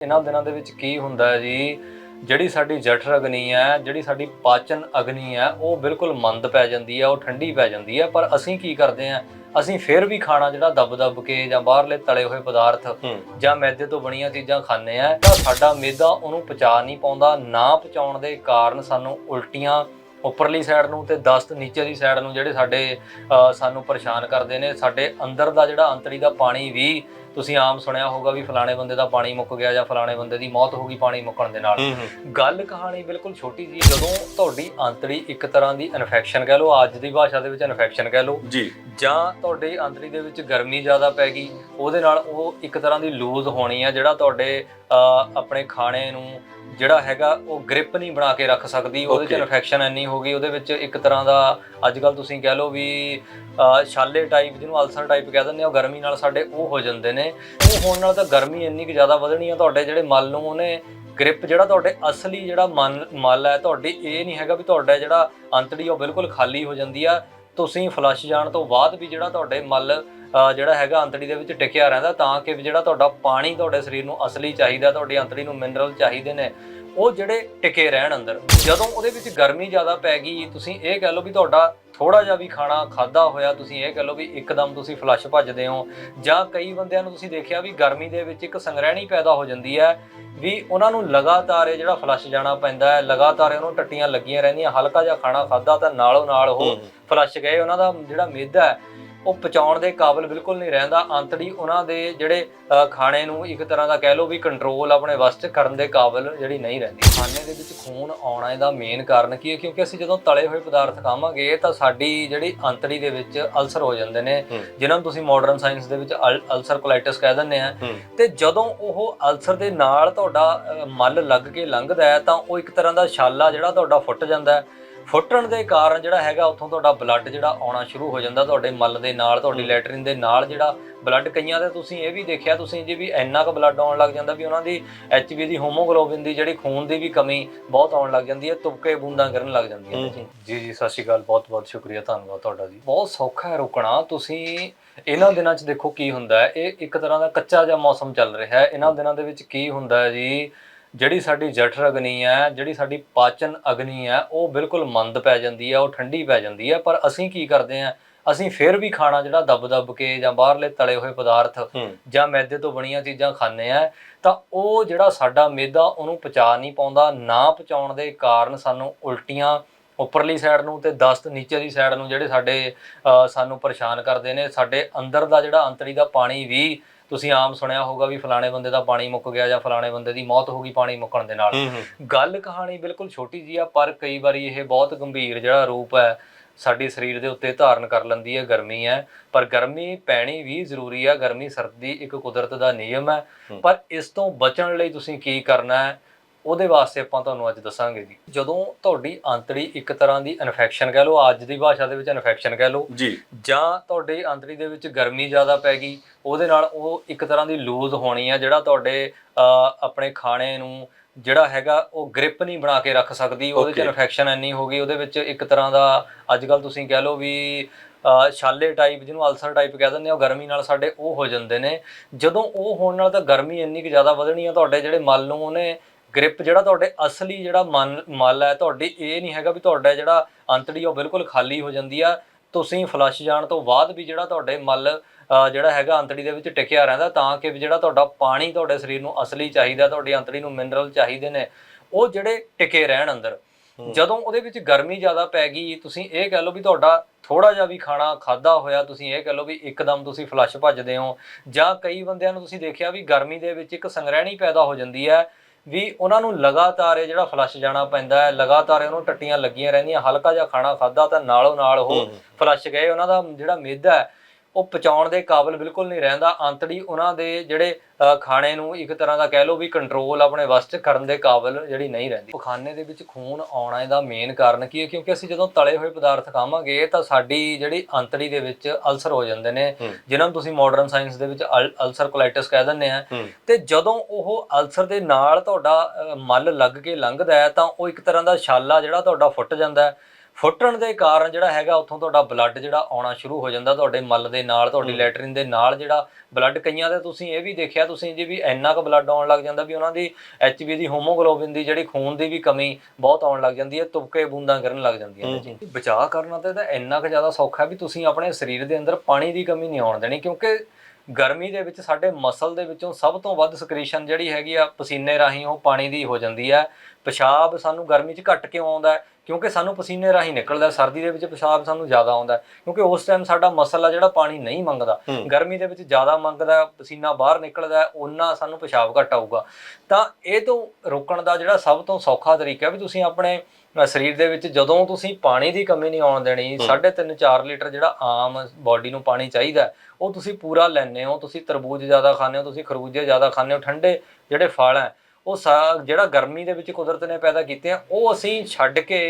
ਇਹਨਾਂ ਦਿਨਾਂ ਦੇ ਵਿੱਚ ਕੀ ਹੁੰਦਾ ਹੈ ਜੀ? ਜਿਹੜੀ ਸਾਡੀ ਜਠਰ ਅਗਨੀ ਹੈ ਜਿਹੜੀ ਸਾਡੀ ਪਾਚਨ ਅਗਨੀ ਹੈ ਉਹ ਬਿਲਕੁਲ ਮੰਦ ਪੈ ਜਾਂਦੀ ਹੈ ਉਹ ਠੰਡੀ ਪੈ ਜਾਂਦੀ ਹੈ। ਪਰ ਅਸੀਂ ਕੀ ਕਰਦੇ ਹਾਂ? ਅਸੀਂ ਫਿਰ ਵੀ ਖਾਣਾ ਜਿਹੜਾ ਦਬ-ਦਬ ਕੇ ਜਾਂ ਬਾਹਰਲੇ ਤਲੇ ਹੋਏ ਪਦਾਰਥ ਜਾਂ ਮੈਦੇ ਤੋਂ ਬਣੀਆਂ ਚੀਜ਼ਾਂ ਖਾਂਦੇ ਆ ਤਾਂ ਸਾਡਾ ਮੈਦਾ ਉਹਨੂੰ ਪਚਾ ਨਹੀਂ ਪਾਉਂਦਾ ਨਾ ਪਚਾਉਣ ਦੇ ਕਾਰਨ ਸਾਨੂੰ ਉਲਟੀਆਂ ਉੱਪਰਲੀ ਸਾਈਡ ਨੂੰ ਤੇ ਦਸਤ ਨੀਚੇਲੀ ਸਾਈਡ ਨੂੰ ਜਿਹੜੇ ਸਾਡੇ ਸਾਨੂੰ ਪਰੇਸ਼ਾਨ ਕਰਦੇ ਨੇ ਸਾਡੇ ਅੰਦਰ ਦਾ ਜਿਹੜਾ ਅੰਤੜੀ ਦਾ ਪਾਣੀ ਵੀ ਤੁਸੀਂ ਆਮ ਸੁਣਿਆ ਹੋਊਗਾ ਵੀ ਫਲਾਣੇ ਬੰਦੇ ਦਾ ਪਾਣੀ ਮੁੱਕ ਗਿਆ ਜਾਂ ਫਲਾਣੇ ਬੰਦੇ ਦੀ ਮੌਤ ਹੋ ਗਈ ਪਾਣੀ ਮੁੱਕਣ ਦੇ ਨਾਲ। ਗੱਲ ਕਹਾਣੀ ਬਿਲਕੁਲ ਛੋਟੀ ਜੀ ਜਦੋਂ ਤੁਹਾਡੀ ਅੰਤੜੀ ਇੱਕ ਤਰ੍ਹਾਂ ਦੀ ਇਨਫੈਕਸ਼ਨ ਕਹਿ ਲਓ ਅੱਜ ਦੀ ਭਾਸ਼ਾ ਦੇ ਵਿੱਚ ਇਨਫੈਕਸ਼ਨ ਕਹਿ ਲਓ। ਜੀ। ਜਾਂ ਤੁਹਾਡੇ ਅੰਤੜੀ ਦੇ ਵਿੱਚ ਗਰਮੀ ਜ਼ਿਆਦਾ ਪੈ ਗਈ ਉਹਦੇ ਨਾਲ ਉਹ ਇੱਕ ਤਰ੍ਹਾਂ ਦੀ ਲੂਜ਼ ਹੋਣੀ ਆ ਜਿਹੜਾ ਤੁਹਾਡੇ ਆਪਣੇ ਖਾਣੇ ਨੂੰ ਜਿਹੜਾ ਹੈਗਾ ਉਹ ਗ੍ਰਿਪ ਨਹੀਂ ਬਣਾ ਕੇ ਰੱਖ ਸਕਦੀ ਉਹਦੇ ਚ. ਇਨਫੈਕਸ਼ਨ ਇੰਨੀ ਹੋ ਗਈ ਉਹਦੇ ਵਿੱਚ ਇੱਕ ਤਰ੍ਹਾਂ ਦਾ ਅੱਜ ਕੱਲ ਤੁਸੀਂ ਕਹਿ ਲਓ ਵੀ ਛਾਲੇ ਟਾਈਪ ਜਿਹਨੂੰ ਅਲਸਰ ਟਾਈਪ ਕਹਿ ਦਿੰਦੇ ਆ ਉਹ ਗਰਮੀ ਨਾਲ ਸਾਡੇ ਉਹ ਹੋ ਜਾਂਦੇ ਨੇ। ਉਹ ਹੋਣ ਨਾਲ ਤਾਂ ਗਰਮੀ ਇੰਨੀ ਕਿ ਜ਼ਿਆਦਾ ਵਧਣੀ ਆ ਤੁਹਾਡੇ ਜਿਹੜੇ ਮਲ ਨੂੰ ਉਹਨੇ ਗ੍ਰਿਪ ਜਿਹੜਾ ਤੁਹਾਡੇ ਅਸਲੀ ਜਿਹੜਾ ਮਨ, ਮਲ ਹੈ, ਤੁਹਾਡੀ ਇਹ ਨਹੀਂ ਹੈਗਾ ਵੀ ਤੁਹਾਡਾ ਜਿਹੜਾ ਅੰਤੜੀ ਉਹ ਬਿਲਕੁਲ ਖਾਲੀ ਹੋ ਜਾਂਦੀ ਆ। ਤੁਸੀਂ ਫਲਸ਼ ਜਾਣ ਤੋਂ ਬਾਅਦ ਵੀ ਜਿਹੜਾ ਤੁਹਾਡੇ ਮਲ ਜਿਹੜਾ ਹੈਗਾ ਅੰਤੜੀ ਦੇ ਵਿੱਚ ਟਿਕਿਆ ਰਹਿੰਦਾ, ਤਾਂ ਕਿ ਵੀ ਜਿਹੜਾ ਤੁਹਾਡਾ ਪਾਣੀ ਤੁਹਾਡੇ ਸਰੀਰ ਨੂੰ ਅਸਲੀ ਚਾਹੀਦਾ, ਤੁਹਾਡੀ ਅੰਤੜੀ ਨੂੰ ਮਿਨਰਲ ਚਾਹੀਦੇ ਨੇ। ਉਹ ਜਿਹੜੇ ਟਿਕੇ ਰਹਿਣ ਅੰਦਰ। ਜਦੋਂ ਉਹਦੇ ਵਿੱਚ ਗਰਮੀ ਜ਼ਿਆਦਾ ਪੈ ਗਈ ਤੁਸੀਂ ਇਹ ਕਹਿ ਲਓ ਵੀ ਤੁਹਾਡਾ ਥੋੜਾ ਜਿਹਾ ਵੀ ਖਾਣਾ ਖਾਦਾ ਹੋਇਆ ਤੁਸੀਂ ਇਹ ਕਹਿ ਲਓ ਵੀ ਇੱਕਦਮ ਤੁਸੀਂ ਫਲਸ਼ ਭੱਜਦੇ ਹੋ। ਜਾਂ ਕਈ ਬੰਦਿਆਂ ਨੂੰ ਤੁਸੀਂ ਦੇਖਿਆ ਵੀ ਗਰਮੀ ਦੇ ਵਿੱਚ ਇੱਕ ਸੰਗ੍ਰਹਿਣੀ ਪੈਦਾ ਹੋ ਜਾਂਦੀ ਹੈ ਵੀ ਉਹਨਾਂ ਨੂੰ ਲਗਾਤਾਰ ਇਹ ਜਿਹੜਾ ਫਲਸ਼ ਜਾਣਾ ਪੈਂਦਾ ਹੈ ਲਗਾਤਾਰ ਉਹਨੂੰ ਟੱਟੀਆਂ ਲੱਗੀਆਂ ਰਹਿੰਦੀਆਂ ਹਲਕਾ ਜਿਹਾ ਖਾਣਾ ਖਾਦਾ ਤਾਂ ਨਾਲੋਂ ਨਾਲ ਉਹ। ਫਲਸ਼ ਗਏ। ਉਹਨਾਂ ਦਾ ਜਿਹੜਾ ਮਿਹਦਾ ਹੈ ਉਹ ਪਚਾਉਣ ਦੇ ਕਾਬਿਲ ਬਿਲਕੁਲ ਨਹੀਂ ਰਹਿੰਦਾ। ਅੰਤੜੀ ਉਹਨਾਂ ਦੇ ਜਿਹੜੇ ਖਾਣੇ ਨੂੰ ਇੱਕ ਤਰ੍ਹਾਂ ਦਾ ਕਹਿ ਲਓ ਵੀ ਕੰਟਰੋਲ ਆਪਣੇ ਵੱਸ 'ਚ ਕਰਨ ਦੇ ਕਾਬਿਲ ਜਿਹੜੀ ਨਹੀਂ ਰਹਿੰਦੀ। ਖਾਣੇ ਦੇ ਵਿੱਚ ਖੂਨ ਆਉਣਾ ਇਹਦਾ ਮੇਨ ਕਾਰਨ ਕੀ ਹੈ? ਕਿਉਂਕਿ ਅਸੀਂ ਜਦੋਂ ਤਲੇ ਹੋਏ ਪਦਾਰਥ ਖਾਵਾਂਗੇ ਤਾਂ ਸਾਡੀ ਜਿਹੜੀ ਅੰਤੜੀ ਦੇ ਵਿੱਚ ਅਲਸਰ ਹੋ ਜਾਂਦੇ ਨੇ। ਜਿਨ੍ਹਾਂ ਨੂੰ ਤੁਸੀਂ ਮਾਡਰਨ ਸਾਇੰਸ ਦੇ ਵਿੱਚ ਅਲ- ਅਲਸਰ ਕੋਲਾਈਟਿਸ ਕਹਿ ਦਿੰਦੇ ਆ। ਤੇ ਜਦੋਂ ਉਹ ਅਲਸਰ ਦੇ ਨਾਲ ਤੁਹਾਡਾ ਮਲ ਲੱਗ ਕੇ ਲੰਘਦਾ ਹੈ ਤਾਂ ਉਹ ਇੱਕ ਤਰ੍ਹਾਂ ਦਾ ਛਾਲਾ ਜਿਹੜਾ ਤੁਹਾਡਾ ਫੁੱਟ ਜਾਂਦਾ ਹੈ। ਫੁੱਟਣ ਦੇ ਕਾਰਨ ਜਿਹੜਾ ਹੈਗਾ ਉੱਥੋਂ ਤੁਹਾਡਾ ਬਲੱਡ ਜਿਹੜਾ ਆਉਣਾ ਸ਼ੁਰੂ ਹੋ ਜਾਂਦਾ ਤੁਹਾਡੇ ਮਲ ਦੇ ਨਾਲ ਤੁਹਾਡੀ। ਲੈਟਰਿਨ ਦੇ ਨਾਲ ਜਿਹੜਾ ਬਲੱਡ ਕਈਆਂ ਦੇ ਤੁਸੀਂ ਇਹ ਵੀ ਦੇਖਿਆ ਤੁਸੀਂ ਜੀ ਵੀ ਇੰਨਾ ਕੁ ਬਲੱਡ ਆਉਣ ਲੱਗ ਜਾਂਦਾ ਵੀ ਉਹਨਾਂ ਦੀ ਐਚਬੀ ਦੀ ਹੋਮੋਗਲੋਬਿਨ ਦੀ ਜਿਹੜੀ ਖੂਨ ਦੀ ਵੀ ਕਮੀ ਬਹੁਤ ਆਉਣ ਲੱਗ ਜਾਂਦੀ ਹੈ ਤੁਪਕੇ ਬੂੰਦਾਂ ਕਰਨ ਲੱਗ ਜਾਂਦੀਆਂ ਜੀ। ਜੀ ਜੀ ਸਤਿ ਸ਼੍ਰੀ ਅਕਾਲ ਬਹੁਤ ਬਹੁਤ ਸ਼ੁਕਰੀਆ ਧੰਨਵਾਦ ਤੁਹਾਡਾ ਜੀ। ਬਹੁਤ ਸੌਖਾ ਹੈ ਰੁਕਣਾ। ਤੁਸੀਂ ਇਹਨਾਂ ਦਿਨਾਂ 'ਚ ਦੇਖੋ ਕੀ ਹੁੰਦਾ ਹੈ ਇਹ ਇੱਕ ਤਰ੍ਹਾਂ ਦਾ ਕੱਚਾ ਜਿਹਾ ਮੌਸਮ ਚੱਲ ਰਿਹਾ ਹੈ। ਇਹਨਾਂ ਦਿਨਾਂ ਦੇ ਵਿੱਚ ਕੀ ਹੁੰਦਾ ਹੈ ਜੀ ਜਿਹੜੀ ਸਾਡੀ ਜਠਰ ਅਗਨੀ ਹੈ ਜਿਹੜੀ ਸਾਡੀ ਪਾਚਨ ਅਗਨੀ ਹੈ ਉਹ ਬਿਲਕੁਲ ਮੰਦ ਪੈ ਜਾਂਦੀ ਹੈ ਉਹ ਠੰਡੀ ਪੈ ਜਾਂਦੀ ਹੈ। ਪਰ ਅਸੀਂ ਕੀ ਕਰਦੇ ਹਾਂ ਅਸੀਂ ਫਿਰ ਵੀ ਖਾਣਾ ਜਿਹੜਾ ਦਬ-ਦਬ ਕੇ ਜਾਂ ਬਾਹਰਲੇ ਤਲੇ ਹੋਏ ਪਦਾਰਥ ਜਾਂ ਮੈਦੇ ਤੋਂ ਬਣੀਆਂ ਚੀਜ਼ਾਂ ਖਾਂਦੇ ਆ ਤਾਂ ਉਹ ਜਿਹੜਾ ਸਾਡਾ ਮੈਦਾ ਉਹਨੂੰ ਪਚਾ ਨਹੀਂ ਪਾਉਂਦਾ ਨਾ ਪਚਾਉਣ ਦੇ ਕਾਰਨ ਸਾਨੂੰ ਉਲਟੀਆਂ ਉੱਪਰਲੀ ਸਾਈਡ ਨੂੰ ਤੇ ਦਸਤ ਨੀਚੇਲੀ ਸਾਈਡ ਨੂੰ ਜਿਹੜੇ ਸਾਡੇ ਸਾਨੂੰ ਪਰੇਸ਼ਾਨ ਕਰਦੇ ਨੇ ਸਾਡੇ ਅੰਦਰ ਦਾ ਜਿਹੜਾ ਅੰਤੜੀ ਦਾ ਪਾਣੀ ਵੀ ਤੁਸੀਂ ਆਮ ਸੁਣਿਆ ਹੋਊਗਾ ਵੀ ਫਲਾਣੇ ਬੰਦੇ ਦਾ ਪਾਣੀ ਮੁੱਕ ਗਿਆ ਜਾਂ ਫਲਾਣੇ ਬੰਦੇ ਦੀ ਮੌਤ ਹੋ ਗਈ ਪਾਣੀ ਮੁੱਕਣ ਦੇ ਨਾਲ। ਗੱਲ ਕਹਾਣੀ ਬਿਲਕੁਲ ਛੋਟੀ ਜੀ ਆ ਪਰ ਕਈ ਵਾਰੀ ਇਹ ਬਹੁਤ ਗੰਭੀਰ ਜਿਹੜਾ ਰੂਪ ਹੈ ਸਾਡੇ ਸਰੀਰ ਦੇ ਉੱਤੇ ਧਾਰਨ ਕਰ ਲੈਂਦੀ ਹੈ ਗਰਮੀ ਹੈ। ਪਰ ਗਰਮੀ ਪੈਣੀ ਵੀ ਜ਼ਰੂਰੀ ਹੈ ਗਰਮੀ ਸਰਦੀ ਇੱਕ ਕੁਦਰਤ ਦਾ ਨਿਯਮ ਹੂੰ। ਪਰ ਇਸ ਤੋਂ ਬਚਣ ਲਈ ਤੁਸੀਂ ਕੀ ਕਰਨਾ ਹੈ? ਉਹਦੇ ਵਾਸਤੇ ਆਪਾਂ ਤੁਹਾਨੂੰ ਅੱਜ ਦੱਸਾਂਗੇ ਜੀ। ਜਦੋਂ ਤੁਹਾਡੀ ਅੰਤੜੀ ਇੱਕ ਤਰ੍ਹਾਂ ਦੀ ਇਨਫੈਕਸ਼ਨ ਕਹਿ ਲਓ ਅੱਜ ਦੀ ਭਾਸ਼ਾ ਦੇ ਵਿੱਚ ਇਨਫੈਕਸ਼ਨ ਕਹਿ ਲਓ ਜੀ। ਜਾਂ ਤੁਹਾਡੇ ਅੰਤੜੀ ਦੇ ਵਿੱਚ ਗਰਮੀ ਜ਼ਿਆਦਾ ਪੈ ਗਈ ਉਹਦੇ ਨਾਲ ਉਹ ਇੱਕ ਤਰ੍ਹਾਂ ਦੀ ਲੂਜ਼ ਹੋਣੀ ਆ ਜਿਹੜਾ ਤੁਹਾਡੇ ਆਪਣੇ ਖਾਣੇ ਨੂੰ ਜਿਹੜਾ ਹੈਗਾ ਉਹ ਗ੍ਰਿਪ ਨਹੀਂ ਬਣਾ ਕੇ ਰੱਖ ਸਕਦੀ ਉਹਦੇ ਚ. ਇਨਫੈਕਸ਼ਨ ਇੰਨੀ ਹੋ ਗਈ ਉਹਦੇ ਵਿੱਚ ਇੱਕ ਤਰ੍ਹਾਂ ਦਾ ਅੱਜ ਕੱਲ ਤੁਸੀਂ ਕਹਿ ਲਓ ਵੀ ਛਾਲੇ ਟਾਈਪ ਜਿਹਨੂੰ ਅਲਸਰ ਟਾਈਪ ਕਹਿ ਦਿੰਦੇ ਆ ਉਹ ਗਰਮੀ ਨਾਲ ਸਾਡੇ ਉਹ ਹੋ ਜਾਂਦੇ ਨੇ। ਜਦੋਂ ਉਹ ਹੋਣ ਨਾਲ ਤਾਂ ਗਰਮੀ ਇੰਨੀ ਕਿ ਜ਼ਿਆਦਾ ਵਧਣੀ ਆ ਤੁਹਾਡੇ ਜਿਹੜੇ ਮਲ ਨੂੰ ਉਹਨੇ ਗ੍ਰਿਪ ਜਿਹੜਾ ਤੁਹਾਡੇ ਅਸਲੀ ਜਿਹੜਾ ਮਨ ਮਲ ਹੈ ਤੁਹਾਡੀ ਇਹ ਨਹੀਂ ਹੈਗਾ ਵੀ ਤੁਹਾਡਾ ਜਿਹੜਾ ਅੰਤੜੀ ਉਹ ਬਿਲਕੁਲ ਖਾਲੀ ਹੋ ਜਾਂਦੀ ਆ। ਤੁਸੀਂ ਫਲਸ਼ ਜਾਣ ਤੋਂ ਬਾਅਦ ਵੀ ਜਿਹੜਾ ਤੁਹਾਡੇ ਮਲ ਜਿਹੜਾ ਹੈਗਾ ਅੰਤੜੀ ਦੇ ਵਿੱਚ ਟਿਕਿਆ ਰਹਿੰਦਾ ਤਾਂ ਕਿ ਜਿਹੜਾ ਤੁਹਾਡਾ ਪਾਣੀ ਤੁਹਾਡੇ ਸਰੀਰ ਨੂੰ ਅਸਲੀ ਚਾਹੀਦਾ ਤੁਹਾਡੀ ਅੰਤੜੀ ਨੂੰ ਮਿਨਰਲ ਚਾਹੀਦੇ ਨੇ ਉਹ ਜਿਹੜੇ ਟਿਕੇ ਰਹਿਣ ਅੰਦਰ। ਜਦੋਂ ਉਹਦੇ ਵਿੱਚ ਗਰਮੀ ਜ਼ਿਆਦਾ ਪੈ ਗਈ ਤੁਸੀਂ ਇਹ ਕਹਿ ਲਓ ਵੀ ਤੁਹਾਡਾ ਥੋੜਾ ਜਿਹਾ ਵੀ ਖਾਣਾ ਖਾਦਾ ਹੋਇਆ ਤੁਸੀਂ ਇਹ ਕਹਿ ਲਓ ਵੀ ਇੱਕਦਮ ਤੁਸੀਂ ਫਲਸ਼ ਭੱਜਦੇ ਹੋ। ਜਾਂ ਕਈ ਬੰਦਿਆਂ ਨੂੰ ਤੁਸੀਂ ਦੇਖਿਆ ਵੀ ਗਰਮੀ ਦੇ ਵਿੱਚ ਇੱਕ ਸੰਗ੍ਰਹਿਣੀ ਪੈਦਾ ਹੋ ਜਾਂਦੀ ਹੈ ਵੀ ਉਹਨਾਂ ਨੂੰ ਲਗਾਤਾਰ ਇਹ ਜਿਹੜਾ ਫਲਸ਼ ਜਾਣਾ ਪੈਂਦਾ ਹੈ ਲਗਾਤਾਰ ਉਹਨੂੰ ਟੱਟੀਆਂ ਲੱਗੀਆਂ ਰਹਿੰਦੀਆਂ ਹਲਕਾ ਜਿਹਾ ਖਾਣਾ ਖਾਦਾ ਤਾਂ ਨਾਲੋਂ ਨਾਲ ਉਹ। ਫਲਸ਼ ਗਏ ਉਹਨਾਂ ਦਾ ਜਿਹੜਾ ਮਿਹਦਾ ਹੈ ਉਹ ਪਚਾਉਣ ਦੇ ਕਾਬਿਲ ਬਿਲਕੁਲ ਨਹੀਂ ਰਹਿੰਦਾ। ਅੰਤੜੀ ਉਹਨਾਂ ਦੇ ਜਿਹੜੇ ਖਾਣੇ ਨੂੰ ਇੱਕ ਤਰ੍ਹਾਂ ਦਾ ਕਹਿ ਲਓ ਵੀ ਕੰਟਰੋਲ ਆਪਣੇ ਵੱਸ 'ਚ ਕਰਨ ਦੇ ਕਾਬਿਲ ਜਿਹੜੀ ਨਹੀਂ ਰਹਿੰਦੀ। ਖਾਣੇ ਦੇ ਵਿੱਚ ਖੂਨ ਆਉਣਾ ਇਹਦਾ ਮੇਨ ਕਾਰਨ ਕੀ ਹੈ? ਕਿਉਂਕਿ ਅਸੀਂ ਜਦੋਂ ਤਲੇ ਹੋਏ ਪਦਾਰਥ ਖਾਵਾਂਗੇ ਤਾਂ ਸਾਡੀ ਜਿਹੜੀ ਅੰਤੜੀ ਦੇ ਵਿੱਚ ਅਲਸਰ ਹੋ ਜਾਂਦੇ ਨੇ। ਜਿਨ੍ਹਾਂ ਨੂੰ ਤੁਸੀਂ ਮਾਡਰਨ ਸਾਇੰਸ ਦੇ ਵਿੱਚ ਅਲ- ਅਲਸਰ ਕੋਲਾਈਟਿਸ ਕਹਿ ਦਿੰਦੇ ਆ। ਤੇ ਜਦੋਂ ਉਹ ਅਲਸਰ ਦੇ ਨਾਲ ਤੁਹਾਡਾ ਮਲ ਲੱਗ ਕੇ ਲੰਘਦਾ ਹੈ ਤਾਂ ਉਹ ਇੱਕ ਤਰ੍ਹਾਂ ਦਾ ਛਾਲਾ ਜਿਹੜਾ ਤੁਹਾਡਾ ਫੁੱਟ ਜਾਂਦਾ ਹੈ। ਫੁੱਟਣ ਦੇ ਕਾਰਨ ਜਿਹੜਾ ਹੈਗਾ ਉੱਥੋਂ ਤੁਹਾਡਾ ਬਲੱਡ ਜਿਹੜਾ ਆਉਣਾ ਸ਼ੁਰੂ ਹੋ ਜਾਂਦਾ ਤੁਹਾਡੇ ਮਲ ਦੇ ਨਾਲ ਤੁਹਾਡੀ ਲੈਟਰਿਨ ਦੇ ਨਾਲ ਜਿਹੜਾ ਬਲੱਡ ਕਈਆਂ ਦੇ ਤੁਸੀਂ ਇਹ ਵੀ ਦੇਖਿਆ ਤੁਸੀਂ ਜੀ ਵੀ ਇੰਨਾ ਕੁ ਬਲੱਡ ਆਉਣ ਲੱਗ ਜਾਂਦਾ ਵੀ ਉਹਨਾਂ ਦੀ ਐਚਬੀ ਦੀ ਹੋਮੋਗਲੋਬਿਨ ਦੀ ਜਿਹੜੀ ਖੂਨ ਦੀ ਵੀ ਕਮੀ ਬਹੁਤ ਆਉਣ ਲੱਗ ਜਾਂਦੀ ਹੈ ਤੁਪਕੇ ਬੂੰਦਾਂ ਕਰਨ ਲੱਗ ਜਾਂਦੀਆਂ ਨੇ ਜੀ। ਬਚਾਅ ਕਰਨਾ ਤੇ ਤਾਂ ਇੰਨਾ ਕੁ ਜ਼ਿਆਦਾ ਸੌਖਾ ਵੀ ਤੁਸੀਂ ਆਪਣੇ ਸਰੀਰ ਦੇ ਅੰਦਰ ਪਾਣੀ ਦੀ ਕਮੀ ਨਹੀਂ ਆਉਣ ਦੇਣੀ ਕਿਉਂਕਿ ਗਰਮੀ ਦੇ ਵਿੱਚ ਸਾਡੇ ਮਸਲ ਦੇ ਵਿੱਚੋਂ ਸਭ ਤੋਂ ਵੱਧ ਸਕ੍ਰੀਸ਼ਨ ਜਿਹੜੀ ਹੈਗੀ ਆ ਪਸੀਨੇ ਰਾਹੀਂ ਉਹ ਪਾਣੀ ਦੀ ਹੋ ਜਾਂਦੀ ਹੈ ਪਿਸ਼ਾਬ ਸਾਨੂੰ ਗਰਮੀ 'ਚ ਘੱਟ ਕਿਉਂ ਆਉਂਦਾ ਹੈ? ਕਿਉਂਕਿ ਸਾਨੂੰ ਪਸੀਨੇ ਰਾਹੀਂ ਨਿਕਲਦਾ। ਸਰਦੀ ਦੇ ਵਿੱਚ ਪਿਸ਼ਾਬ ਸਾਨੂੰ ਜ਼ਿਆਦਾ ਆਉਂਦਾ ਕਿਉਂਕਿ ਉਸ ਟਾਈਮ ਸਾਡਾ ਮਸਲ ਆ ਜਿਹੜਾ ਪਾਣੀ ਨਹੀਂ ਮੰਗਦਾ। ਗਰਮੀ ਦੇ ਵਿੱਚ ਜ਼ਿਆਦਾ ਮੰਗਦਾ ਪਸੀਨਾ ਬਾਹਰ ਨਿਕਲਦਾ ਓਨਾ ਸਾਨੂੰ ਪਿਸ਼ਾਬ ਘੱਟ ਆਊਗਾ ਤਾਂ ਇਹ ਤੋਂ ਰੋਕਣ ਦਾ ਜਿਹੜਾ ਸਭ ਤੋਂ ਸੌਖਾ ਤਰੀਕਾ ਵੀ ਤੁਸੀਂ ਆਪਣੇ ਸਰੀਰ ਦੇ ਵਿੱਚ ਜਦੋਂ ਤੁਸੀਂ ਪਾਣੀ ਦੀ ਕਮੀ ਨਹੀਂ ਆਉਣ ਦੇਣੀ 3.5 4 ਲੀਟਰ ਜਿਹੜਾ ਆਮ ਬਾਡੀ ਨੂੰ ਪਾਣੀ ਚਾਹੀਦਾ ਉਹ ਤੁਸੀਂ ਪੂਰਾ ਲੈਣੇ ਹੋ ਤੁਸੀਂ ਤਰਬੂਜ ਜ਼ਿਆਦਾ ਖਾਂਦੇ ਹੋ ਤੁਸੀਂ ਖਰਬੂਜੇ ਜ਼ਿਆਦਾ ਖਾਂਦੇ ਹੋ ਠੰਡੇ ਜਿਹੜੇ ਫਲ ਹੈ ਉਹ ਜਿਹੜਾ ਗਰਮੀ ਦੇ ਵਿੱਚ ਕੁਦਰਤ ਨੇ ਪੈਦਾ ਕੀਤੇ ਆ ਉਹ ਅਸੀਂ ਛੱਡ ਕੇ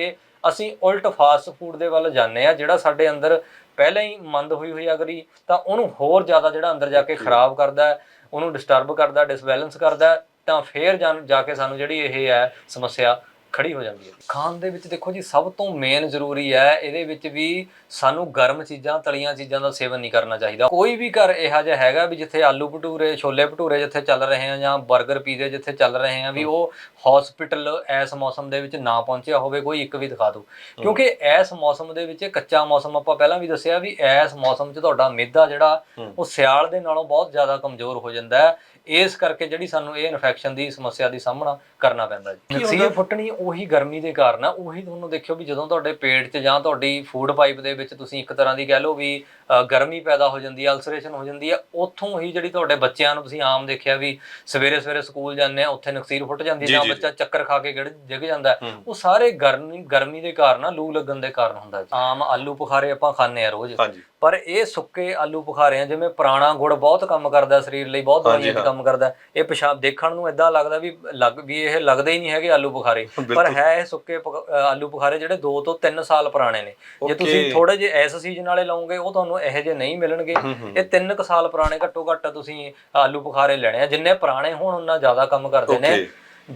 ਅਸੀਂ ਉਲਟ ਫਾਸਟ ਫੂਡ ਦੇ ਵੱਲ ਜਾਂਦੇ ਆ ਜਿਹੜਾ ਸਾਡੇ ਅੰਦਰ ਪਹਿਲਾਂ ਹੀ ਮੰਦ ਹੋਈ ਹੋਈ ਅਗਰੀ ਤਾਂ ਉਹਨੂੰ ਹੋਰ ਜ਼ਿਆਦਾ ਜਿਹੜਾ ਅੰਦਰ ਜਾ ਕੇ ਖਰਾਬ ਕਰਦਾ ਉਹਨੂੰ ਡਿਸਟਰਬ ਕਰਦਾ ਡਿਸਬੈਲੈਂਸ ਕਰਦਾ ਤਾਂ ਫੇਰ ਜਾ ਕੇ ਸਾਨੂੰ ਜਿਹੜੀ ਇਹ ਹੈ ਸਮੱਸਿਆ ਖੜੀ ਹੋ ਜਾਂਦੀ ਹੈ। ਖਾਣ ਦੇ ਵਿੱਚ ਦੇਖੋ ਜੀ ਸਭ ਤੋਂ ਮੇਨ ਜ਼ਰੂਰੀ ਹੈ ਇਹਦੇ ਵਿੱਚ ਵੀ ਸਾਨੂੰ ਗਰਮ ਚੀਜ਼ਾਂ ਤਲੀਆਂ ਚੀਜ਼ਾਂ ਦਾ ਸੇਵਨ ਨਹੀਂ ਕਰਨਾ ਚਾਹੀਦਾ। ਕੋਈ ਵੀ ਘਰ ਇਹੋ ਜਿਹਾ ਹੈਗਾ ਵੀ ਜਿੱਥੇ ਆਲੂ ਭਟੂਰੇ ਛੋਲੇ ਭਟੂਰੇ ਜਿੱਥੇ ਚੱਲ ਰਹੇ ਆ ਜਾਂ 버ਗਰ ਪੀਜ਼ੇ ਜਿੱਥੇ ਚੱਲ ਰਹੇ ਆ ਵੀ ਉਹ ਹਸਪੀਟਲ ਇਸ ਮੌਸਮ ਦੇ ਵਿੱਚ ਨਾ ਪਹੁੰਚਿਆ ਹੋਵੇ ਕੋਈ ਇੱਕ ਵੀ ਦਿਖਾ ਦਿਓ। ਕਿਉਂਕਿ ਇਸ ਮੌਸਮ ਦੇ ਵਿੱਚ ਕੱਚਾ ਮੌਸਮ ਆਪਾਂ ਪਹਿਲਾਂ ਵੀ ਦੱਸਿਆ ਵੀ ਇਸ ਮੌਸਮ 'ਚ ਤੁਹਾਡਾ ਮਿੱਧਾ ਜਿਹੜਾ ਉਹ ਸਿਆਲ ਦੇ ਨਾਲੋਂ ਬਹੁਤ ਜ਼ਿਆਦਾ ਕਮਜ਼ੋਰ ਹੋ ਜਾਂਦਾ ਹੈ। ਇਸ ਕਰਕੇ ਜਿਹੜੀ ਸਾਨੂੰ ਇਹ ਇਨਫੈਕਸ਼ਨ ਦੀ ਸਮੱਸਿਆ ਦੀ ਸਾਹਮਣਾ ਕਰਨਾ ਪੈਂਦਾ ਜੀ ਨਕਸੀਰ ਫੁੱਟਣੀ ਉਹੀ ਗਰਮੀ ਦੇ ਕਾਰਨ ਆ ਉਹੀ ਤੁਹਾਨੂੰ ਦੇਖਿਓ ਵੀ ਜਦੋਂ ਤੁਹਾਡੇ ਪੇਟ 'ਚ ਜਾਂ ਤੁਹਾਡੀ ਫੂਡ ਪਾਈਪ ਦੇ ਵਿੱਚ ਤੁਸੀਂ ਇੱਕ ਤਰ੍ਹਾਂ ਦੀ ਕਹਿ ਲਓ ਵੀ ਗਰਮੀ ਪੈਦਾ ਹੋ ਜਾਂਦੀ ਹੈ ਅਲਸਰੇਸ਼ਨ ਹੋ ਜਾਂਦੀ ਹੈ ਉੱਥੋਂ ਹੀ ਜਿਹੜੀ ਤੁਹਾਡੇ ਬੱਚਿਆਂ ਨੂੰ ਤੁਸੀਂ ਆਮ ਦੇਖਿਆ ਵੀ ਸਵੇਰੇ ਸਵੇਰੇ ਸਕੂਲ ਜਾਂਦੇ ਆ ਉੱਥੇ ਨਕਸੀਰ ਫੁੱਟ ਜਾਂਦੀ ਹੈ ਜਾਂ ਬੱਚਾ ਚੱਕਰ ਖਾ ਕੇ ਗਿੜ ਡਿੱਗ ਜਾਂਦਾ। ਉਹ ਸਾਰੇ ਗਰਮੀ ਗਰਮੀ ਦੇ ਕਾਰਨ ਆ ਲੂ ਲੱਗਣ ਦੇ ਕਾਰਨ ਹੁੰਦਾ ਆਮ ਆਲੂ ਬੁਖਾਰੇ ਆਪਾਂ ਖਾਂਦੇ ਆ ਰੋਜ਼। ਪਰ ਇਹ ਸੁੱਕੇ ਆਲੂ ਬੁਖਾਰੇ ਆ ਜਿਵੇਂ ਪੁਰਾਣਾ ਗੁੜ ਬਹੁਤ ਕੰਮ ਕਰਦਾ ਸਰੀਰ ਲਈ ਬਹੁਤ ਦਵਾਈਆਂ 'ਚ ਕੰਮ ਕਰਦਾ। ਇਹ ਪਿਸ਼ਾਬ ਦੇਖਣ ਨੂੰ ਇਦਾਂ ਲੱਗਦਾ ਵੀ ਲੱਗ ਵੀ ਇਹ ਲੱਗਦੇ ਹੀ ਨਹੀਂ ਹੈਗੇ ਆਲੂ ਬੁਖਾਰੇ। ਪਰ ਹੈ ਇਹ ਸੁੱਕੇ ਆਲੂ ਬੁਖਾਰੇ ਜਿਹੜੇ 2 ਤੋਂ 3 ਸਾਲ ਪੁਰਾਣੇ ਨੇ। ਜੇ ਤੁਸੀਂ ਥੋੜੇ ਜਿਹੇ ਇਸ ਸੀਜ਼ਨ ਵਾਲੇ ਲਓਗੇ ਉਹ ਤੁਹਾਨੂੰ ਇਹੋ ਜਿਹੇ ਨਹੀਂ ਮਿਲਣਗੇ। ਇਹ 3 ਕੁ ਸਾਲ ਪੁਰਾਣੇ ਘੱਟੋ ਘੱਟ ਤੁਸੀਂ ਆਲੂ ਬੁਖਾਰੇ ਲੈਣੇ ਆ। ਜਿੰਨੇ ਪੁਰਾਣੇ ਹੋਣ ਉਹਨਾਂ ਜ਼ਿਆਦਾ ਕੰਮ ਕਰਦੇ ਨੇ।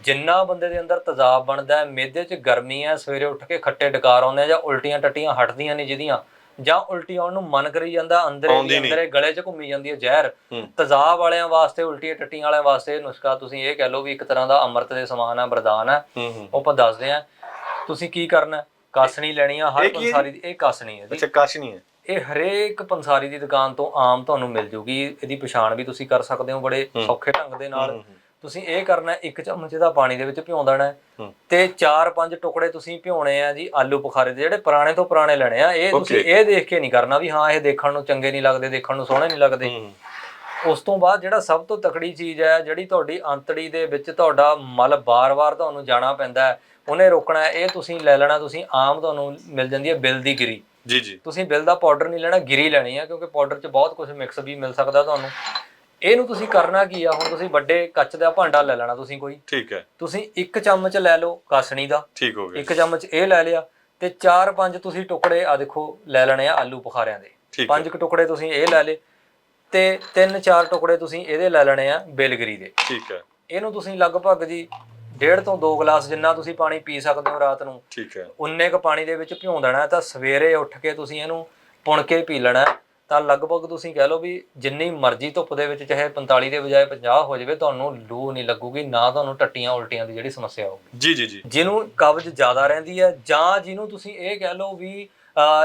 ਜਿੰਨਾ ਬੰਦੇ ਦੇ ਅੰਦਰ ਤੇਜ਼ਾਬ ਬਣਦਾ ਹੈ ਮਿਹਦੇ 'ਚ ਗਰਮੀ ਹੈ ਸਵੇਰੇ ਉੱਠ ਕੇ ਖੱਟੇ ਡਕਾਰ ਆਉਂਦੇ ਆ ਜਾਂ ਉਲਟੀਆਂ ਟੱਟੀਆਂ ਹਟਦੀਆਂ ਨੇ ਜਿਹਦੀਆਂ ਜਾਂ ਉਲਟੀ ਆਉਣ ਨੂੰ ਮਨ ਕਰੀ ਜਾਂਦਾ ਅੰਦਰੇ ਆਉਂਦੀ ਦੀ ਨਹੀਂ। ਅੰਦਰੇ ਗਲੇ 'ਚ ਘੁੰਮੀ ਜਾਂਦੀ ਹੈ ਜ਼ਹਿਰ। ਹੂੰ। ਤੇਜ਼ਾਬ ਵਾਲਿਆਂ ਵਾਸਤੇ ਉਲਟੀਆਂ ਟੱਟੀਆਂ ਵਾਲਿਆਂ ਵਾਸਤੇ ਇਹ ਨੁਸਖਾ ਤੁਸੀਂ ਇਹ ਕਹਿ ਲਓ ਵੀ ਇੱਕ ਤਰ੍ਹਾਂ ਦਾ ਅੰਮ੍ਰਿਤ ਦੇ ਸਮਾਨ ਹੈ ਵਰਦਾਨ ਹੂੰ ਹੂੰ। ਉਹ ਆਪਾਂ ਦੱਸਦੇ ਆ ਤੁਸੀਂ ਕੀ ਕਰਨਾ? ਹੈ? ਕਾਸਣੀ ਲੈਣੀ ਆ ਹਰ ਇਹ ਕੀ ਹੈ ਜੀ? ਪੰਸਾਰੀ ਦੀ ਇਹ ਕਾਸਣੀ ਹੈ ਜੀ। ਅੱਛਾ ਕਾਸ਼ ਨਹੀਂ ਹੈ। ਇਹ ਹਰੇਕ ਪੰਸਾਰੀ ਦੀ ਦੁਕਾਨ ਤੋਂ ਆਮ ਤੁਹਾਨੂੰ ਮਿਲ ਜੂਗੀ। ਇਹਦੀ ਪਛਾਣ ਵੀ ਤੁਸੀਂ ਕਰ ਸਕਦੇ ਹੋ ਬੜੇ ਸੌਖੇ ਢੰਗ ਦੇ ਨਾਲ। ਤੁਸੀਂ ਇਹ ਕਰਨਾ ਹੈ, ਇੱਕ ਚਮਚ ਦਾ ਪਾਣੀ ਦੇ ਵਿੱਚ ਭਿਉਂ ਦੇਣਾ ਹੈ। ਹੂੰ। ਤੇ 4-5 ਟੁਕੜੇ ਤੁਸੀਂ ਭਿਉਣੇ ਆ ਜੀ ਆਲੂ ਬੁਖਾਰੇ ਦੇ ਜਿਹੜੇ ਪੁਰਾਣੇ ਤੋਂ ਪੁਰਾਣੇ ਲੈਣੇ ਆ ਇਹ ਤੁਸੀਂ. ਇਹ ਦੇਖ ਕੇ ਨਹੀਂ ਕਰਨਾ ਵੀ ਹਾਂ ਇਹ ਦੇਖਣ ਨੂੰ ਚੰਗੇ ਨਹੀਂ ਲੱਗਦੇ ਦੇਖਣ ਨੂੰ ਸੋਹਣੇ ਨਹੀਂ ਲੱਗਦੇ। ਹੂੰ ਉਸ ਤੋਂ ਬਾਅਦ ਜਿਹੜਾ ਸਭ ਤੋਂ ਤਕੜੀ ਚੀਜ਼ ਹੈ ਜਿਹੜੀ ਤੁਹਾਡੀ ਅੰਤੜੀ ਦੇ ਵਿੱਚ ਤੁਹਾਡਾ ਮਲ ਬਾਰ-ਬਾਰ ਤੁਹਾਨੂੰ ਜਾਣਾ ਪੈਂਦਾ ਹੈ ਉਹਨੇ ਰੋਕਣਾ ਹੈ, ਇਹ ਤੁਸੀਂ ਲੈ ਲੈਣਾ ਤੁਸੀਂ ਆਮ ਤੁਹਾਨੂੰ ਮਿਲ ਜਾਂਦੀ ਹੈ ਬਿਲ ਦੀ ਗਿਰੀ। ਜੀ ਜੀ। ਤੁਸੀਂ ਬਿਲ ਦਾ ਪਾਊਡਰ ਨਹੀਂ ਲੈਣਾ ਗਿਰੀ ਲੈਣੀ ਆ ਕਿਉਂਕਿ ਪਾਊਡਰ 'ਚ ਬਹੁਤ ਕੁਝ ਮਿਕਸ ਵੀ ਮਿਲ ਸਕਦਾ ਤੁਹਾਨੂੰ। ਇਹਨੂੰ ਤੁਸੀਂ ਕਰਨਾ ਕੀ ਆ? ਹੁਣ ਤੁਸੀਂ ਵੱਡੇ ਕੱਚ ਦਾ ਭਾਂਡਾ ਲੈ ਲੈਣਾ ਤੁਸੀਂ ਕੋਈ। ਠੀਕ ਹੈ। ਤੁਸੀਂ ਇੱਕ ਚਮਚ ਲੈ ਲਓ ਕਾਸਣੀ ਦਾ। ਠੀਕ ਹੋ ਗਿਆ। ਇੱਕ ਚਮਚ ਇਹ ਲੈ ਲਿਆ ਤੇ 4-5 ਤੁਸੀਂ ਟੁਕੜੇ ਆ ਦੇਖੋ ਲੈ ਲੈਣੇ ਆ ਆਲੂ ਬੁਖਾਰਿਆਂ ਦੇ। ਪੰਜ ਕੁ ਟੁਕੜੇ ਤੁਸੀਂ ਇਹ ਲੈ ਲੇ ਤੇ 3-4 ਟੁਕੜੇ ਤੁਸੀਂ ਇਹਦੇ ਲੈ ਲੈਣੇ ਆ ਬੇਲਗਰੀ ਦੇ। ਠੀਕ ਹੈ। ਇਹਨੂੰ ਤੁਸੀਂ ਲਗਭਗ ਜੀ ਡੇਢ ਤੋਂ 2 ਗਲਾਸ ਜਿੰਨਾ ਤੁਸੀਂ ਪਾਣੀ ਪੀ ਸਕਦੇ ਹੋ ਰਾਤ ਨੂੰ ਠੀਕ ਹੈ। ਉਨੇ ਕ ਪਾਣੀ ਦੇ ਵਿੱਚ ਭਿਉਂ ਦੇਣਾ ਤਾਂ ਸਵੇਰੇ ਉੱਠ ਕੇ ਤੁਸੀਂ ਇਹਨੂੰ ਪੁਣ ਕੇ ਪੀ ਲੈਣਾ। ਤਾਂ ਲਗਭਗ ਤੁਸੀਂ ਕਹਿ ਲਓ ਵੀ ਜਿੰਨੀ ਮਰਜ਼ੀ ਧੁੱਪ ਦੇ ਵਿੱਚ ਚਾਹੇ 45 ਦੇ ਬਜਾਏ 50 ਹੋ ਜਾਵੇ ਤੁਹਾਨੂੰ ਲੂ ਨਹੀਂ ਲੱਗੂਗੀ ਨਾ ਤੁਹਾਨੂੰ ਟੱਟੀਆਂ ਉਲਟੀਆਂ ਦੀ ਜਿਹੜੀ ਸਮੱਸਿਆ ਹੋਊਗੀ ਜੀ ਜੀ ਜੀ। ਜਿਹਨੂੰ ਕਬਜ਼ ਜ਼ਿਆਦਾ ਰਹਿੰਦੀ ਹੈ ਜਾਂ ਜਿਹਨੂੰ ਤੁਸੀਂ ਇਹ ਕਹਿ ਲਓ ਵੀ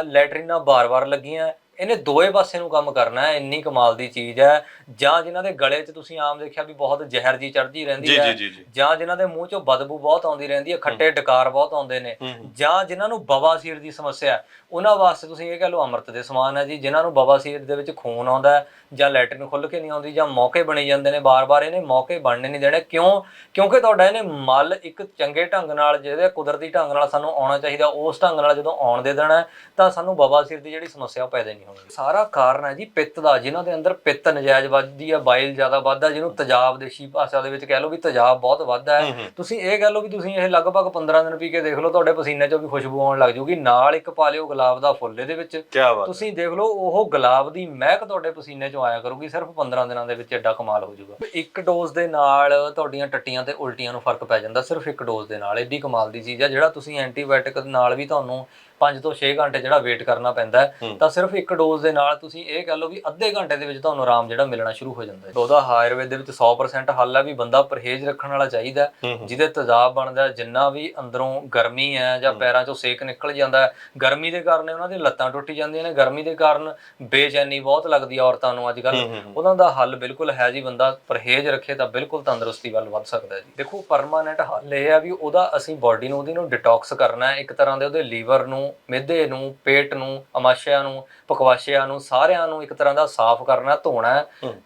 ਲੈਟਰੀਨਾਂ ਬਾਰ-ਬਾਰ ਲੱਗੀਆਂ ਇਹਨੇ ਦੋਏ ਪਾਸੇ ਨੂੰ ਕੰਮ ਕਰਨਾ ਹੈ ਇੰਨੀ ਕਮਾਲ ਦੀ ਚੀਜ਼ ਹੈ। ਜਾਂ ਜਿਨ੍ਹਾਂ ਦੇ ਗਲੇ 'ਚ ਤੁਸੀਂ ਆਮ ਦੇਖਿਆ ਵੀ ਬਹੁਤ ਜ਼ਹਿਰ ਜੀ ਚੜ੍ਹਦੀ ਰਹਿੰਦੀ ਹੈ ਜੀ ਜਿਨ੍ਹਾਂ ਦੇ ਮੂੰਹ 'ਚੋਂ ਬਦਬੂ ਬਹੁਤ ਆਉਂਦੀ ਰਹਿੰਦੀ ਹੈ ਖੱਟੇ ਡਕਾਰ ਬਹੁਤ ਆਉਂਦੇ ਨੇ ਜਾਂ ਜਿਨ੍ਹਾਂ ਨੂੰ ਬਵਾਸੀਰ ਦੀ ਸਮੱਸਿਆ ਹੈ ਉਹਨਾਂ ਵਾਸਤੇ ਤੁਸੀਂ ਇਹ ਕਹ ਲਓ ਅੰਮ੍ਰਿਤ ਦੇ ਸਮਾਨ ਹੈ ਜੀ ਜਿਨ੍ਹਾਂ ਨੂੰ ਬਵਾਸੀਰ ਦੇ ਵਿੱਚ ਖੂਨ ਆਉਂਦਾ ਹੈ ਜਾਂ ਲੈਟਰਿਨ ਖੁੱਲ ਕੇ ਨਹੀਂ ਆਉਂਦੀ ਜਾਂ ਮੌਕੇ ਬਣੇ ਜਾਂਦੇ ਨੇ ਬਾਰ-ਬਾਰ ਇਹਨੇ ਮੌਕੇ ਬਣਨੇ ਨਹੀਂ ਦੇਣੇ। ਕਿਉਂ? ਕਿਉਂਕਿ ਤੁਹਾਡਾ ਇਹਨੇ ਮਲ ਇੱਕ ਚੰਗੇ ਢੰਗ ਨਾਲ ਜਿਹਦੇ ਕੁਦਰਤੀ ਢੰਗ ਨਾਲ ਸਾਨੂੰ ਆਉਣਾ ਚਾਹੀਦਾ ਉਸ ਢੰਗ ਨਾਲ ਜਦੋਂ ਆਉਣ ਦੇ ਦੇਣਾ ਤਾਂ ਸਾਨੂੰ ਬਵਾਸੀਰ ਦੀ ਜਿਹੜੀ ਸਮੱਸਿਆ ਉਹ ਪੈਦਾ ਨਹੀਂ ਸਾਰਾ ਕਾਰਨ ਹੈ ਜੀ ਪਿੱਤ ਦਾ ਜਿਨ੍ਹਾਂ ਦੇ ਅੰਦਰ ਪਿੱਤ ਨਜਾਇਜ਼ ਵੱਧਦੀ ਹੈ ਬਾਈਲ ਜ਼ਿਆਦਾ ਵੱਧਦਾ ਜਿਹਨੂੰ ਤੇਜ਼ਾਬ ਦੇਸ਼ੀ ਭਾਸ਼ਾ ਦੇ ਵਿੱਚ ਕਹਿ ਲਓ ਵੀ ਤੇਜ਼ਾਬ ਬਹੁਤ ਵੱਧਦਾ ਹੂੰ। ਤੁਸੀਂ ਇਹ ਕਹਿ ਲਓ ਵੀ ਤੁਸੀਂ ਇਹ ਲਗਭਗ 15 ਦਿਨ ਪੀ ਕੇ ਦੇਖ ਲਓ ਤੁਹਾਡੇ ਪਸੀਨੇ 'ਚੋਂ ਵੀ ਖੁਸ਼ਬੂ ਆਉਣ ਲੱਗ ਜੂਗੀ। ਨਾਲ ਇੱਕ ਪਾ ਲਿਓ ਗੁਲਾਬ ਦਾ ਫੁੱਲ ਇਹਦੇ ਵਿੱਚ। ਤੁਸੀਂ ਦੇਖ ਲਓ ਉਹ ਗੁਲਾਬ ਦੀ ਮਹਿਕ ਤੁਹਾਡੇ ਪਸੀਨੇ 'ਚੋਂ ਆਇਆ ਕਰੂਗੀ ਸਿਰਫ 15 ਦਿਨਾਂ ਦੇ ਵਿੱਚ ਐਡਾ ਕਮਾਲ ਹੋ ਜਾਊਗਾ ਇੱਕ ਡੋਜ਼ ਦੇ ਨਾਲ ਤੁਹਾਡੀਆਂ ਟੱਟੀਆਂ ਤੇ ਉਲਟੀਆਂ ਨੂੰ ਫ਼ਰਕ ਪੈ ਜਾਂਦਾ ਸਿਰਫ ਇੱਕ ਡੋਜ਼ ਦੇ ਨਾਲ। ਐਡੀ ਕਮਾਲ ਦੀ ਚੀਜ਼ ਹੈ ਜਿਹੜਾ ਤੁਸੀਂ ਐਂਟੀਬਾਇਓਟਿਕ ਨਾਲ ਵੀ ਤੁਹਾਨੂੰ 5 ਤੋਂ 6 ਘੰਟੇ ਜਿਹੜਾ ਵੇਟ ਕਰਨਾ ਪੈਂਦਾ। ਤਾਂ ਸਿਰਫ ਇੱਕ ਡੋਜ਼ ਦੇ ਨਾਲ ਤੁਸੀਂ ਇਹ ਕਹਿ ਲਓ ਵੀ ਅੱਧੇ ਘੰਟੇ ਦੇ ਵਿੱਚ ਤੁਹਾਨੂੰ ਆਰਾਮ ਜਿਹੜਾ ਮਿਲਣਾ ਸ਼ੁਰੂ ਹੋ ਜਾਂਦਾ ਹੈ। ਉਹਦਾ ਆਯੁਰਵੇਦ ਦੇ ਵਿੱਚ 100% ਹੱਲ ਹੈ ਵੀ ਬੰਦਾ ਪਰਹੇਜ਼ ਰੱਖਣ ਵਾਲਾ ਚਾਹੀਦਾ। ਜਿਹਦੇ ਤੇਜ਼ਾਬ ਬਣਦਾ ਜਿੰਨਾ ਵੀ ਅੰਦਰੋਂ ਗਰਮੀ ਹੈ ਜਾਂ ਪੈਰਾਂ 'ਚੋਂ ਸੇਕ ਨਿਕਲ ਜਾਂਦਾ ਹੈ ਗਰਮੀ ਦੇ ਕਾਰਨ ਉਹਨਾਂ ਦੀਆਂ ਲੱਤਾਂ ਟੁੱਟ ਜਾਂਦੀਆਂ ਨੇ ਗਰਮੀ ਦੇ ਕਾਰਨ ਬੇਚੈਨੀ ਬਹੁਤ ਲੱਗਦੀ ਹੈ ਔਰਤਾਂ ਨੂੰ ਅੱਜ ਹੂੰ। ਉਹਨਾਂ ਦਾ ਹੱਲ ਬਿਲਕੁਲ ਹੈ ਜੀ ਬੰਦਾ ਪਰਹੇਜ਼ ਰੱਖੇ ਤਾਂ ਬਿਲਕੁਲ ਤੰਦਰੁਸਤੀ ਵੱਲ ਵੱਧ ਸਕਦਾ ਹੈ ਜੀ। ਦੇਖੋ ਪਰਮਾਨੈਂਟ ਹੱਲ ਇਹ ਹੈ ਵੀ ਉਹਦਾ ਅਸੀਂ ਬਾਡੀ ਨੂੰ ਉਹਦੀ ਨੂੰ ਡਿਟੌਕਸ ਕਰਨਾ ਹੈ। ਇੱਕ ਤਰ੍ਹਾਂ ਦੇ ਉਹਦੇ ਲੀਵਰ ਨੂੰ ਮਿਹਦੇ ਨੂੰ ਪੇਟ ਨੂੰ ਅਮਾਸ਼ਯਾਂ ਨੂੰ ਪਕਵਾਸ਼ਿਆਂ ਨੂੰ ਸਾਰਿਆਂ ਨੂੰ ਇੱਕ ਤਰ੍ਹਾਂ ਦਾ ਸਾਫ਼ ਕਰਨਾ ਧੋਣਾ।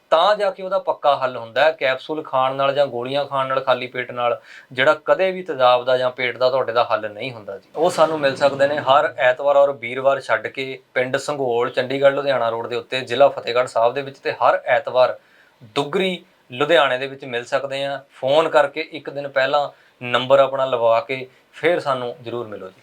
ਤਾਂ ਜਾ ਕੇ ਉਹਦਾ ਪੱਕਾ ਹੱਲ ਹੁੰਦਾ ਹੈ ਕੈਪਸੂਲ ਖਾਣ ਨਾਲ ਜਾਂ ਗੋਲੀਆਂ ਖਾਣ ਨਾਲ ਖਾਲੀ ਪੇਟ ਨਾਲ ਜਿਹੜਾ ਕਦੇ ਵੀ ਤੇਜ਼ਾਬ ਦਾ ਜਾਂ ਪੇਟ ਦਾ ਤੁਹਾਡੇ ਦਾ ਹੱਲ ਨਹੀਂ ਹੁੰਦਾ ਜੀ। ਉਹ ਸਾਨੂੰ ਮਿਲ ਸਕਦੇ ਨੇ ਹਰ ਐਤਵਾਰ ਔਰ ਵੀਰਵਾਰ ਛੱਡ ਕੇ ਪਿੰਡ ਸੰਘੋਲ ਚੰਡੀਗੜ੍ਹ ਲੁਧਿਆਣਾ ਰੋਡ ਦੇ ਉੱਤੇ ਜ਼ਿਲ੍ਹਾ ਫਤਿਹਗੜ੍ਹ ਸਾਹਿਬ ਦੇ ਵਿੱਚ ਤੇ ਹਰ ਐਤਵਾਰ ਦੁੱਗਰੀ ਲੁਧਿਆਣੇ ਦੇ ਵਿੱਚ ਮਿਲ ਸਕਦੇ ਆ ਫੋਨ ਕਰਕੇ ਇੱਕ ਦਿਨ ਪਹਿਲਾਂ ਨੰਬਰ ਆਪਣਾ ਲਵਾ ਕੇ ਫਿਰ ਸਾਨੂੰ ਜਰੂਰ ਮਿਲੋ ਜੀ।